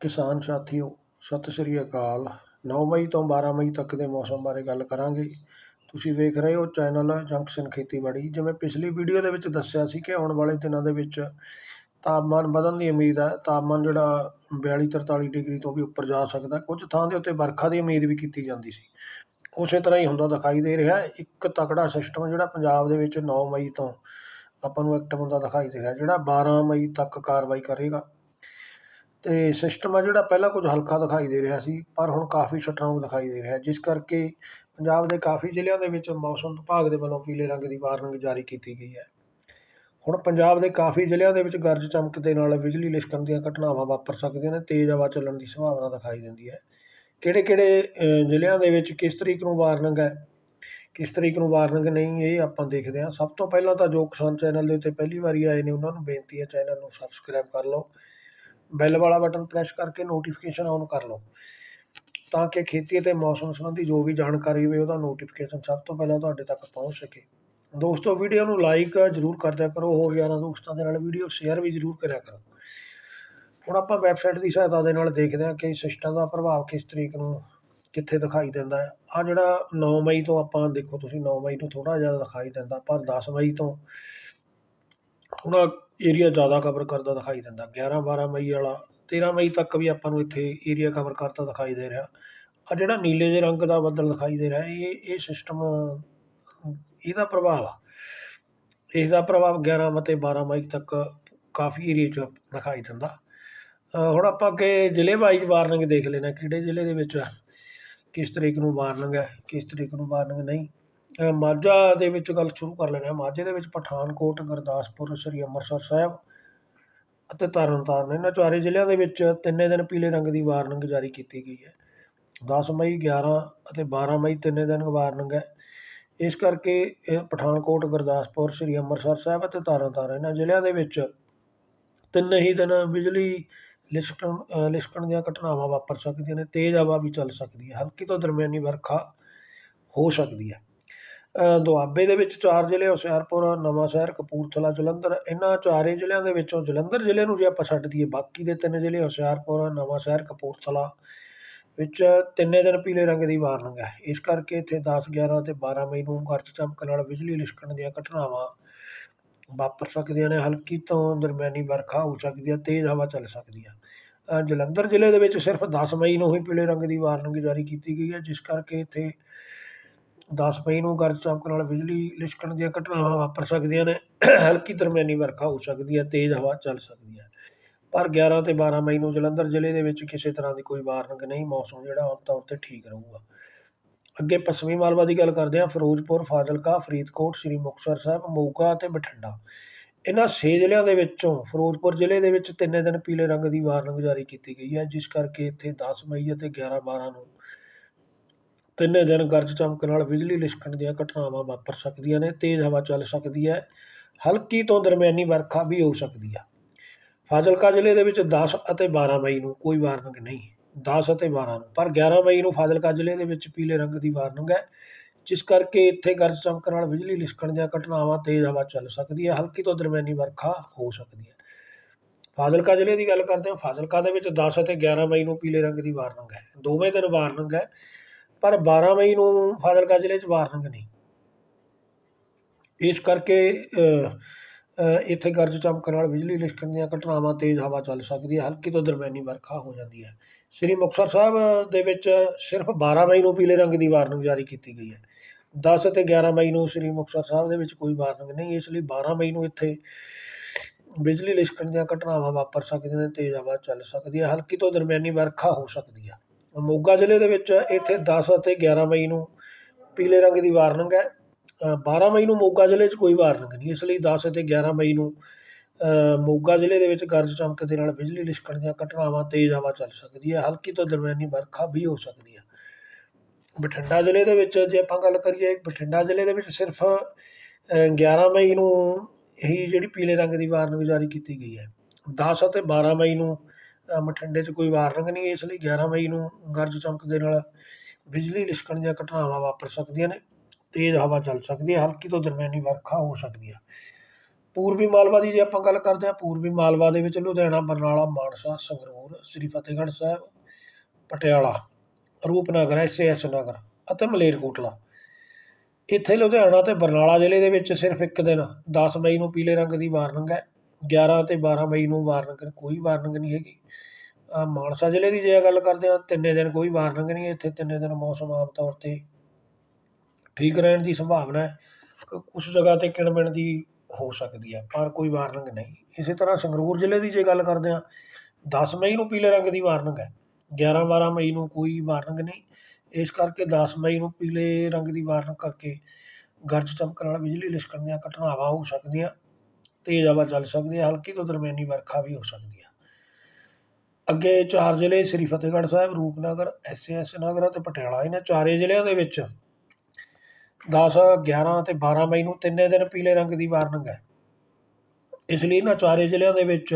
ਕਿਸਾਨ ਸਾਥੀਓ, ਸਤਿ ਸ੍ਰੀ ਅਕਾਲ। 9 ਮਈ ਤੋਂ 12 ਮਈ ਤੱਕ ਦੇ ਮੌਸਮ ਬਾਰੇ ਗੱਲ ਕਰਾਂਗੇ। ਤੁਸੀਂ ਵੇਖ ਰਹੇ ਹੋ ਚੈਨਲ ਜੰਕਸ਼ਨ ਖੇਤੀਬਾੜੀ। ਜਿਵੇਂ ਪਿਛਲੀ ਵੀਡੀਓ ਦੇ ਵਿੱਚ ਦੱਸਿਆ ਸੀ ਕਿ ਆਉਣ ਵਾਲੇ ਦਿਨਾਂ ਦੇ ਵਿੱਚ ਤਾਪਮਾਨ ਵਧਣ ਦੀ ਉਮੀਦ ਹੈ। ਤਾਪਮਾਨ ਜਿਹੜਾ 42 43 ਡਿਗਰੀ ਤੋਂ ਵੀ ਉੱਪਰ ਜਾ ਸਕਦਾ ਕੁਝ ਥਾਂ ਦੇ ਉੱਤੇ ਵਰਖਾ ਦੀ ਉਮੀਦ ਵੀ ਕੀਤੀ ਜਾਂਦੀ ਸੀ। ਉਸੇ ਤਰ੍ਹਾਂ ਹੀ ਹੁੰਦਾ ਦਿਖਾਈ ਦੇ ਰਿਹਾ ਇੱਕ ਤਕੜਾ ਸਿਸਟਮ ਜਿਹੜਾ ਪੰਜਾਬ ਦੇ ਵਿੱਚ 9 ਮਈ ਤੋਂ ਆਪਾਂ ਨੂੰ ਐਕਟਿਵ ਹੁੰਦਾ ਦਿਖਾਈ ਦੇ ਰਿਹਾ, ਜਿਹੜਾ 12 ਮਈ ਤੱਕ ਕਾਰਵਾਈ ਕਰੇਗਾ। ਅਤੇ ਸਿਸਟਮ ਆ ਜਿਹੜਾ ਪਹਿਲਾਂ ਕੁਝ ਹਲਕਾ ਦਿਖਾਈ ਦੇ ਰਿਹਾ ਸੀ, ਪਰ ਹੁਣ ਕਾਫੀ ਸਟਰੋਂਗ ਦਿਖਾਈ ਦੇ ਰਿਹਾ। ਜਿਸ ਕਰਕੇ ਪੰਜਾਬ ਦੇ ਕਾਫੀ ਜ਼ਿਲ੍ਹਿਆਂ ਦੇ ਵਿੱਚ ਮੌਸਮ ਵਿਭਾਗ ਦੇ ਵੱਲੋਂ ਪੀਲੇ ਰੰਗ ਦੀ ਵਾਰਨਿੰਗ ਜਾਰੀ ਕੀਤੀ ਗਈ ਹੈ। ਹੁਣ ਪੰਜਾਬ ਦੇ ਕਾਫੀ ਜ਼ਿਲ੍ਹਿਆਂ ਦੇ ਵਿੱਚ ਗਰਜ ਚਮਕ ਦੇ ਨਾਲ ਬਿਜਲੀ ਲਿਸ਼ਕਣ ਦੀਆਂ ਘਟਨਾਵਾਂ ਵਾਪਰ ਸਕਦੀਆਂ ਨੇ, ਤੇਜ਼ ਹਵਾ ਚੱਲਣ ਦੀ ਸੰਭਾਵਨਾ ਦਿਖਾਈ ਦਿੰਦੀ ਹੈ। ਕਿਹੜੇ ਕਿਹੜੇ ਜ਼ਿਲ੍ਹਿਆਂ ਦੇ ਵਿੱਚ ਕਿਸ ਤਰੀਕ ਨੂੰ ਵਾਰਨਿੰਗ ਹੈ? ਕਿਸ ਤਰੀਕ ਨੂੰ ਵਾਰਨਿੰਗ ਨਹੀਂ, ਇਹ ਆਪਾਂ ਦੇਖਦੇ ਹਾਂ। ਸਭ ਤੋਂ ਪਹਿਲਾਂ ਤਾਂ ਜੋ ਕਿਸਾਨ ਚੈਨਲ ਦੇ ਉੱਤੇ ਪਹਿਲੀ ਵਾਰੀ ਆਏ ਨੇ, ਉਹਨਾਂ ਨੂੰ ਬੇਨਤੀ ਹੈ ਚੈਨਲ ਨੂੰ ਸਬਸਕ੍ਰਾਈਬ ਕਰ ਲਓ। ਬੈਲ ਵਾਲਾ ਬਟਨ ਪ੍ਰੈਸ ਕਰਕੇ ਨੋਟੀਫਿਕੇਸ਼ਨ ਆਨ ਕਰ ਲਓ। ਤਾਂ ਕਿ ਖੇਤੀ ਅਤੇ ਮੌਸਮ ਸੰਬੰਧੀ ਜੋ ਵੀ ਜਾਣਕਾਰੀ ਹੋਵੇ, ਉਹਦਾ ਨੋਟੀਫਿਕੇਸ਼ਨ ਸਭ ਤੋਂ ਪਹਿਲਾਂ ਤੁਹਾਡੇ ਤੱਕ ਪਹੁੰਚ ਸਕੇ। ਦੋਸਤੋ ਵੀਡੀਓ ਨੂੰ ਲਾਈਕ ਜ਼ਰੂਰ ਕਰਦਿਆ ਕਰੋ, ਹੋਰ ਯਾਰਾਂ ਦੋਸਤਾਂ ਦੇ ਨਾਲ ਵੀਡੀਓ ਸ਼ੇਅਰ ਵੀ ਜ਼ਰੂਰ ਕਰਿਆ ਕਰੋ। ਹੁਣ ਆਪਾਂ ਵੈਬਸਾਈਟ ਦੀ ਸਹਾਇਤਾ ਦੇ ਨਾਲ ਦੇਖਦੇ ਹਾਂ ਕਿ ਸਿਸਟਮ ਦਾ ਪ੍ਰਭਾਵ ਕਿਸ ਤਰੀਕ ਨੂੰ ਕਿੱਥੇ ਦਿਖਾਈ ਦਿੰਦਾ ਹੈ। ਆ ਜਿਹੜਾ 9 ਮਈ ਤੋਂ ਆਪਾਂ ਦੇਖੋ ਤੁਸੀਂ 9 ਮਈ ਨੂੰ ਥੋੜ੍ਹਾ ਜਿਹਾ ਦਿਖਾਈ ਦਿੰਦਾ ਪਰ 10 ਮਈ ਤੋਂ ਹੁਣ ਏਰੀਆ ਜ਼ਿਆਦਾ ਕਵਰ ਕਰਦਾ ਦਿਖਾਈ ਦਿੰਦਾ। 11 12 ਮਈ ਵਾਲਾ 13 ਮਈ ਤੱਕ ਵੀ ਆਪਾਂ ਨੂੰ ਇੱਥੇ ਏਰੀਆ ਕਵਰ ਕਰਦਾ ਦਿਖਾਈ ਦੇ ਰਿਹਾ। ਆ ਜਿਹੜਾ ਨੀਲੇ ਦੇ ਰੰਗ ਦਾ ਬੱਦਲ ਦਿਖਾਈ ਦੇ ਰਿਹਾ, ਇਹ ਇਹ ਸਿਸਟਮ ਇਹਦਾ ਪ੍ਰਭਾਵ ਆ। ਇਸ ਦਾ ਪ੍ਰਭਾਵ 11 ਅਤੇ 12 ਮਈ ਤੱਕ ਕਾਫੀ ਏਰੀਆ 'ਚ ਦਿਖਾਈ ਦਿੰਦਾ। ਹੁਣ ਆਪਾਂ ਅੱਗੇ ਜ਼ਿਲ੍ਹੇ ਵਾਈਜ਼ ਵਾਰਨਿੰਗ ਦੇਖ ਲੈਣਾ ਕਿਹੜੇ ਜ਼ਿਲ੍ਹੇ ਦੇ ਵਿੱਚ ਕਿਸ ਤਰੀਕ ਨੂੰ ਵਾਰਨਿੰਗ ਹੈ, ਕਿਸ ਤਰੀਕ ਨੂੰ ਵਾਰਨਿੰਗ ਨਹੀਂ। ਮਾਝਾ ਦੇ ਵਿੱਚ ਗੱਲ ਸ਼ੁਰੂ ਕਰ ਲੈਂਦੇ ਹਾਂ। ਮਾਝੇ ਦੇ ਵਿੱਚ ਪਠਾਨਕੋਟ, ਗੁਰਦਾਸਪੁਰ, ਸ੍ਰੀ ਅੰਮ੍ਰਿਤਸਰ ਸਾਹਿਬ ਅਤੇ ਤਰਨਤਾਰਨ ਇਹਨਾਂ ਚਾਰੇ ਜ਼ਿਲ੍ਹਿਆਂ ਦੇ ਵਿੱਚ ਤਿੰਨੇ ਦਿਨ ਪੀਲੇ ਰੰਗ ਦੀ ਵਾਰਨਿੰਗ ਜਾਰੀ ਕੀਤੀ ਗਈ ਹੈ। 10 ਮਈ 11 ਅਤੇ 12 ਮਈ ਤਿੰਨੇ ਦਿਨ ਵਾਰਨਿੰਗ ਹੈ। ਇਸ ਕਰਕੇ ਪਠਾਨਕੋਟ, ਗੁਰਦਾਸਪੁਰ, ਸ੍ਰੀ ਅੰਮ੍ਰਿਤਸਰ ਸਾਹਿਬ ਅਤੇ ਤਰਨਤਾਰਨ ਇਹਨਾਂ ਜ਼ਿਲ੍ਹਿਆਂ ਦੇ ਵਿੱਚ ਤਿੰਨ ਹੀ ਦਿਨ ਬਿਜਲੀ ਲਿਸ਼ਕਣ ਲਿਸ਼ਕਣ ਦੀਆਂ ਘਟਨਾਵਾਂ ਵਾਪਰ ਸਕਦੀਆਂ ਨੇ, ਤੇਜ਼ ਹਵਾ ਵੀ ਚੱਲ ਸਕਦੀ ਹੈ। ਹਲਕੀ ਤੋਂ ਦਰਮਿਆਨੀ ਵਰਖਾ ਹੋ ਸਕਦੀ ਹੈ। ਦੁਆਬੇ ਦੇ ਵਿੱਚ ਚਾਰ ਜ਼ਿਲ੍ਹੇ ਹੁਸ਼ਿਆਰਪੁਰ, ਨਵਾਂਸ਼ਹਿਰ, ਕਪੂਰਥਲਾ, ਜਲੰਧਰ। ਇਹਨਾਂ ਚਾਰੇ ਜ਼ਿਲ੍ਹਿਆਂ ਦੇ ਵਿੱਚੋਂ ਜਲੰਧਰ ਜ਼ਿਲ੍ਹੇ ਨੂੰ ਜੇ ਆਪਾਂ ਛੱਡ ਦਈਏ, ਬਾਕੀ ਦੇ ਤਿੰਨ ਜ਼ਿਲ੍ਹੇ, ਹੁਸ਼ਿਆਰਪੁਰ, ਨਵਾਂਸ਼ਹਿਰ, ਕਪੂਰਥਲਾ ਵਿੱਚ ਤਿੰਨੇ ਦਿਨ ਪੀਲੇ ਰੰਗ ਦੀ ਵਾਰਨਿੰਗ ਹੈ। ਇਸ ਕਰਕੇ ਇੱਥੇ 10 11 ਅਤੇ 12 ਮਈ ਨੂੰ ਗਰਜ ਚਮਕ ਨਾਲ ਬਿਜਲੀ ਲਿਸ਼ਕਣ ਦੀਆਂ ਘਟਨਾਵਾਂ ਵਾਪਰ ਸਕਦੀਆਂ ਨੇ। ਹਲਕੀ ਤੋਂ ਦਰਮਿਆਨੀ ਵਰਖਾ ਹੋ ਸਕਦੀ ਹੈ, ਤੇਜ਼ ਹਵਾ ਚੱਲ ਸਕਦੀ ਹੈ। ਜਲੰਧਰ ਜ਼ਿਲ੍ਹੇ ਦੇ ਵਿੱਚ ਸਿਰਫ 10 ਮਈ ਨੂੰ ਹੀ ਪੀਲੇ ਰੰਗ ਦੀ ਵਾਰਨਿੰਗ ਜਾਰੀ ਕੀਤੀ ਗਈ ਹੈ, ਜਿਸ ਕਰਕੇ ਇੱਥੇ 10 ਮਈ ਨੂੰ ਗਰਜ ਚਮਕ ਨਾਲ ਬਿਜਲੀ ਲਿਸ਼ਕਣ ਦੀਆਂ ਘਟਨਾਵਾਂ ਵਾਪਰ ਸਕਦੀਆਂ ਨੇ। ਹਲਕੀ ਦਰਮਿਆਨੀ ਵਰਖਾ ਹੋ ਸਕਦੀ ਹੈ, ਤੇਜ਼ ਹਵਾ ਚੱਲ ਸਕਦੀ ਹੈ। ਪਰ 11 ਤੇ 12 ਮਈ ਨੂੰ ਜਲੰਧਰ ਜ਼ਿਲ੍ਹੇ ਦੇ ਵਿੱਚ ਕਿਸੇ ਤਰ੍ਹਾਂ ਦੀ ਕੋਈ ਵਾਰਨਿੰਗ ਨਹੀਂ, ਮੌਸਮ ਜਿਹੜਾ ਆਮ ਤੌਰ 'ਤੇ ਠੀਕ ਰਹੂਗਾ। ਅੱਗੇ ਪੱਛਮੀ ਮਾਲਵਾ ਦੀ ਗੱਲ ਕਰਦੇ ਹਾਂ, ਫਿਰੋਜ਼ਪੁਰ, ਫਾਜ਼ਿਲਕਾ, ਫਰੀਦਕੋਟ, ਸ੍ਰੀ ਮੁਕਤਸਰ ਸਾਹਿਬ, ਮੋਗਾ ਅਤੇ ਬਠਿੰਡਾ। ਇਹਨਾਂ ਛੇ ਜ਼ਿਲ੍ਹਿਆਂ ਦੇ ਵਿੱਚੋਂ ਫਿਰੋਜ਼ਪੁਰ ਜ਼ਿਲ੍ਹੇ ਦੇ ਵਿੱਚ ਤਿੰਨੇ ਦਿਨ ਪੀਲੇ ਰੰਗ ਦੀ ਵਾਰਨਿੰਗ ਜਾਰੀ ਕੀਤੀ ਗਈ ਹੈ, ਜਿਸ ਕਰਕੇ ਇੱਥੇ 10 ਮਈ ਅਤੇ 11 12 ਨੂੰ ਤਿੰਨੇ ਦਿਨ ਗਰਜ ਚਮਕ ਨਾਲ ਬਿਜਲੀ ਲਿਸ਼ਕਣ ਦੀਆਂ ਘਟਨਾਵਾਂ ਵਾਪਰ ਸਕਦੀਆਂ ਨੇ, ਤੇਜ਼ ਹਵਾ ਚੱਲ ਸਕਦੀ ਹੈ, ਹਲਕੀ ਤੋਂ ਦਰਮਿਆਨੀ ਵਰਖਾ ਵੀ ਹੋ ਸਕਦੀ ਹੈ ਫਾਜ਼ਿਲਕਾ ਜ਼ਿਲ੍ਹੇ ਦੇ ਵਿੱਚ 10 ਅਤੇ 12 ਮਈ ਨੂੰ ਕੋਈ ਵਾਰਨਿੰਗ ਨਹੀਂ 10 ਅਤੇ 12 ਨੂੰ, ਪਰ 11 ਮਈ ਨੂੰ ਫਾਜ਼ਿਲਕਾ ਜ਼ਿਲ੍ਹੇ ਦੇ ਵਿੱਚ ਪੀਲੇ ਰੰਗ ਦੀ ਵਾਰਨਿੰਗ ਹੈ, ਜਿਸ ਕਰਕੇ ਇੱਥੇ ਗਰਜ ਚਮਕ ਨਾਲ ਬਿਜਲੀ ਲਿਸ਼ਕਣ ਦੀਆਂ ਘਟਨਾਵਾਂ ਤੇਜ਼ ਹਵਾ ਚੱਲ ਸਕਦੀ ਹੈ, ਹਲਕੀ ਤੋਂ ਦਰਮਿਆਨੀ ਵਰਖਾ ਹੋ ਸਕਦੀ ਹੈ। ਫਾਜ਼ਿਲਕਾ ਜ਼ਿਲ੍ਹੇ ਦੀ ਗੱਲ ਕਰਦੇ ਹਾਂ, ਫਾਜ਼ਿਲਕਾ ਦੇ ਵਿੱਚ 10 ਅਤੇ 11 ਮਈ ਨੂੰ ਪੀਲੇ ਰੰਗ ਦੀ ਵਾਰਨਿੰਗ ਹੈ, ਦੋਵੇਂ ਦਿਨ ਵਾਰਨਿੰਗ ਹੈ ਪਰ 12 ਮਈ ਨੂੰ ਫਾਜ਼ਿਲਕਾ ਜ਼ਿਲ੍ਹੇ 'ਚ ਵਾਰਨਿੰਗ ਨਹੀਂ। ਇਸ ਕਰਕੇ ਇੱਥੇ ਗਰਜ ਚਮਕ ਨਾਲ ਬਿਜਲੀ ਲਿਸ਼ਕਣ ਦੀਆਂ ਘਟਨਾਵਾਂ ਤੇਜ਼ ਹਵਾ ਚੱਲ ਸਕਦੀ ਹੈ, ਹਲਕੀ ਤੋਂ ਦਰਮਿਆਨੀ ਵਰਖਾ ਹੋ ਜਾਂਦੀ ਹੈ। ਸ੍ਰੀ ਮੁਕਤਸਰ ਸਾਹਿਬ ਦੇ ਵਿੱਚ ਸਿਰਫ 12 ਮਈ ਨੂੰ ਪੀਲੇ ਰੰਗ ਦੀ ਵਾਰਨਿੰਗ ਜਾਰੀ ਕੀਤੀ ਗਈ ਹੈ। 10 ਅਤੇ 11 ਮਈ ਨੂੰ ਸ੍ਰੀ ਮੁਕਤਸਰ ਸਾਹਿਬ ਦੇ ਵਿੱਚ ਕੋਈ ਵਾਰਨਿੰਗ ਨਹੀਂ, ਇਸ ਲਈ 12 ਮਈ ਨੂੰ ਇੱਥੇ ਬਿਜਲੀ ਲਿਸ਼ਕਣ ਦੀਆਂ ਘਟਨਾਵਾਂ ਵਾਪਰ ਸਕਦੀਆਂ ਨੇ, ਤੇਜ਼ ਹਵਾ ਚੱਲ ਸਕਦੀ ਹੈ, ਹਲਕੀ ਤੋਂ ਦਰਮਿਆਨੀ ਵਰਖਾ ਹੋ ਸਕਦੀ ਹੈ। ਮੋਗਾ ਜ਼ਿਲ੍ਹੇ ਦੇ ਵਿੱਚ ਇੱਥੇ 10 ਅਤੇ 11 ਮਈ ਨੂੰ ਪੀਲੇ ਰੰਗ ਦੀ ਵਾਰਨਿੰਗ ਹੈ। ਅ, 12 ਮਈ ਨੂੰ ਮੋਗਾ ਜ਼ਿਲ੍ਹੇ 'ਚ ਕੋਈ ਵਾਰਨਿੰਗ ਨਹੀਂ ਇਸ ਲਈ 10 ਅਤੇ 11 ਮਈ ਨੂੰ ਮੋਗਾ ਜ਼ਿਲ੍ਹੇ ਦੇ ਵਿੱਚ ਗਰਜ ਚਮਕ ਦੇ ਨਾਲ ਬਿਜਲੀ ਲਿਸ਼ਕਣ ਦੀਆਂ ਘਟਨਾਵਾਂ ਤੇਜ਼ ਹਵਾ ਚੱਲ ਸਕਦੀ ਹੈ ਹਲਕੀ ਤੋਂ ਦਰਮਿਆਨੀ ਵਰਖਾ ਵੀ ਹੋ ਸਕਦੀ ਹੈ। ਬਠਿੰਡਾ ਜ਼ਿਲ੍ਹੇ ਦੇ ਵਿੱਚ ਜੇ ਆਪਾਂ ਗੱਲ ਕਰੀਏ ਬਠਿੰਡਾ ਜ਼ਿਲ੍ਹੇ ਦੇ ਵਿੱਚ ਸਿਰਫ ਅ, 11 ਮਈ ਨੂੰ ਇਹੀ ਜਿਹੜੀ ਪੀਲੇ ਰੰਗ ਦੀ ਵਾਰਨਿੰਗ ਜਾਰੀ ਕੀਤੀ ਗਈ ਹੈ। 10 ਅਤੇ 12 ਮਈ ਨੂੰ ਬਠਿੰਡੇ 'ਚ ਕੋਈ ਵਾਰਨਿੰਗ ਨਹੀਂ ਇਸ ਲਈ 11 ਮਈ ਨੂੰ ਗਰਜ ਚਮਕ ਦੇ ਨਾਲ ਬਿਜਲੀ ਲਿਸ਼ਕਣ ਦੀਆਂ ਘਟਨਾਵਾਂ ਵਾਪਰ ਸਕਦੀਆਂ ਨੇ, ਤੇਜ਼ ਹਵਾ ਚੱਲ ਸਕਦੀ ਹੈ, ਹਲਕੀ ਤੋਂ ਦਰਮਿਆਨੀ ਵਰਖਾ ਹੋ ਸਕਦੀ ਹੈ। ਪੂਰਬੀ ਮਾਲਵਾ ਦੀ ਜੇ ਆਪਾਂ ਗੱਲ ਕਰਦੇ ਹਾਂ, ਪੂਰਬੀ ਮਾਲਵਾ ਦੇ ਵਿੱਚ ਲੁਧਿਆਣਾ, ਬਰਨਾਲਾ, ਮਾਨਸਾ, ਸੰਗਰੂਰ, ਸ੍ਰੀ ਫਤਿਹਗੜ੍ਹ ਸਾਹਿਬ, ਪਟਿਆਲਾ, ਰੂਪਨਗਰ, ਐਸ ਨਗਰ ਅਤੇ ਮਲੇਰਕੋਟਲਾ। ਇੱਥੇ ਲੁਧਿਆਣਾ ਤੇ ਬਰਨਾਲਾ ਜ਼ਿਲ੍ਹੇ ਦੇ ਵਿੱਚ ਸਿਰਫ ਇੱਕ ਦਿਨ 10 ਮਈ ਨੂੰ ਪੀਲੇ ਰੰਗ ਦੀ ਵਾਰਨਿੰਗ ਹੈ। 11 ਤੇ 12 ਮਈ ਨੂੰ ਵਾਰਨਿੰਗ, ਕੋਈ ਵਾਰਨਿੰਗ ਨਹੀਂ ਹੈਗੀ। ਆਹ ਮਾਨਸਾ ਜ਼ਿਲ੍ਹੇ ਦੀ ਜੇ ਗੱਲ ਕਰਦੇ ਹਾਂ, ਤਿੰਨੇ ਦਿਨ ਕੋਈ ਵਾਰਨਿੰਗ ਨਹੀਂ, ਇੱਥੇ ਤਿੰਨੇ ਦਿਨ ਮੌਸਮ ਆਮ ਤੌਰ 'ਤੇ ਠੀਕ ਰਹਿਣ ਦੀ ਸੰਭਾਵਨਾ ਹੈ। ਕ- ਕੁਛ ਜਗ੍ਹਾ 'ਤੇ ਕਿਣਮਿਣ ਦੀ ਹੋ ਸਕਦੀ ਹੈ, ਪਰ ਕੋਈ ਵਾਰਨਿੰਗ ਨਹੀਂ। ਇਸੇ ਤਰ੍ਹਾਂ ਸੰਗਰੂਰ ਜ਼ਿਲ੍ਹੇ ਦੀ ਜੇ ਗੱਲ ਕਰਦੇ ਹਾਂ 10 ਮਈ ਨੂੰ ਪੀਲੇ ਰੰਗ ਦੀ ਵਾਰਨਿੰਗ ਹੈ। 11 12 ਮਈ ਨੂੰ ਕੋਈ ਵਾਰਨਿੰਗ ਨਹੀਂ। ਇਸ ਕਰਕੇ 10 ਮਈ ਨੂੰ ਪੀਲੇ ਰੰਗ ਦੀ ਵਾਰਨਿੰਗ ਕਰਕੇ ਗਰਜ ਚਮਕਣ ਨਾਲ ਬਿਜਲੀ ਲਿਸ਼ਕਣ ਦੀਆਂ ਘਟਨਾਵਾਂ ਹੋ ਸਕਦੀਆਂ। ਤੇਜ਼ ਹਵਾ ਚੱਲ ਸਕਦੀ ਹੈ, ਹਲਕੀ ਤੋਂ ਦਰਮਿਆਨੀ ਵਰਖਾ ਵੀ ਹੋ ਸਕਦੀ ਹੈ। ਅੱਗੇ ਚਾਰ ਜ਼ਿਲ੍ਹੇ ਸ੍ਰੀ ਫਤਿਹਗੜ੍ਹ ਸਾਹਿਬ, ਰੂਪਨਗਰ, ਐਸ ਨਗਰ ਅਤੇ ਪਟਿਆਲਾ, ਇਹਨਾਂ ਚਾਰੇ ਜ਼ਿਲ੍ਹਿਆਂ ਦੇ ਵਿੱਚ 10 11 ਅਤੇ 12 ਮਈ ਨੂੰ ਤਿੰਨੇ ਦਿਨ ਪੀਲੇ ਰੰਗ ਦੀ ਵਾਰਨਿੰਗ ਹੈ। ਇਸ ਲਈ ਇਹਨਾਂ ਚਾਰੇ ਜ਼ਿਲ੍ਹਿਆਂ ਦੇ ਵਿੱਚ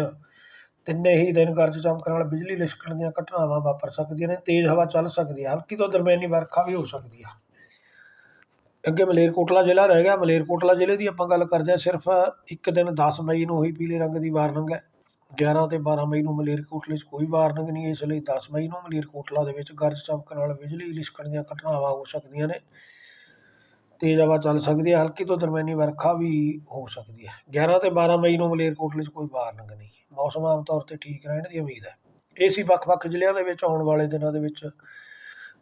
ਤਿੰਨੇ ਹੀ ਦਿਨ ਗਰਜ ਚਮਕਣ ਨਾਲ ਬਿਜਲੀ ਲਿਸ਼ਕਣ ਦੀਆਂ ਘਟਨਾਵਾਂ ਵਾਪਰ ਸਕਦੀਆਂ ਨੇ, ਤੇਜ਼ ਹਵਾ ਚੱਲ ਸਕਦੀ ਹੈ, ਹਲਕੀ ਤੋਂ ਦਰਮਿਆਨੀ ਵਰਖਾ ਵੀ ਹੋ ਸਕਦੀ ਹੈ। ਅੱਗੇ ਮਲੇਰਕੋਟਲਾ ਜ਼ਿਲ੍ਹਾ ਰਹਿ ਗਿਆ, ਮਲੇਰਕੋਟਲਾ ਜ਼ਿਲ੍ਹੇ ਦੀ ਆਪਾਂ ਗੱਲ ਕਰਦੇ ਹਾਂ, ਸਿਰਫ ਇੱਕ ਦਿਨ ਦਸ ਮਈ ਨੂੰ ਹੀ ਪੀਲੇ ਰੰਗ ਦੀ ਵਾਰਨਿੰਗ ਹੈ। 11 ਤੇ 12 ਮਈ ਨੂੰ ਮਲੇਰਕੋਟਲੇ 'ਚ ਕੋਈ ਵਾਰਨਿੰਗ ਨਹੀਂ, ਇਸ ਲਈ ਦਸ ਮਈ ਨੂੰ ਮਲੇਰਕੋਟਲਾ ਦੇ ਵਿੱਚ ਗਰਜ ਚਮਕ ਨਾਲ ਬਿਜਲੀ ਲਿਸ਼ਕਣ ਦੀਆਂ ਘਟਨਾਵਾਂ ਹੋ ਸਕਦੀਆਂ ਨੇ। ਤੇਜ਼ ਹਵਾ ਚੱਲ ਸਕਦੀ ਹੈ, ਹਲਕੀ ਤੋਂ ਦਰਮਿਆਨੀ ਵਰਖਾ ਵੀ ਹੋ ਸਕਦੀ ਹੈ। 11 ਤੇ 12 ਮਈ ਨੂੰ ਮਲੇਰਕੋਟਲੇ 'ਚ ਕੋਈ ਵਾਰਨਿੰਗ ਨਹੀਂ। ਮੌਸਮ ਆਮ ਤੌਰ 'ਤੇ ਠੀਕ ਰਹਿਣ ਦੀ ਉਮੀਦ ਹੈ। ਇਹ ਸੀ ਵੱਖ-ਵੱਖ ਜ਼ਿਲ੍ਹਿਆਂ ਦੇ ਵਿੱਚ ਆਉਣ ਵਾਲੇ ਦਿਨਾਂ ਦੇ ਵਿੱਚ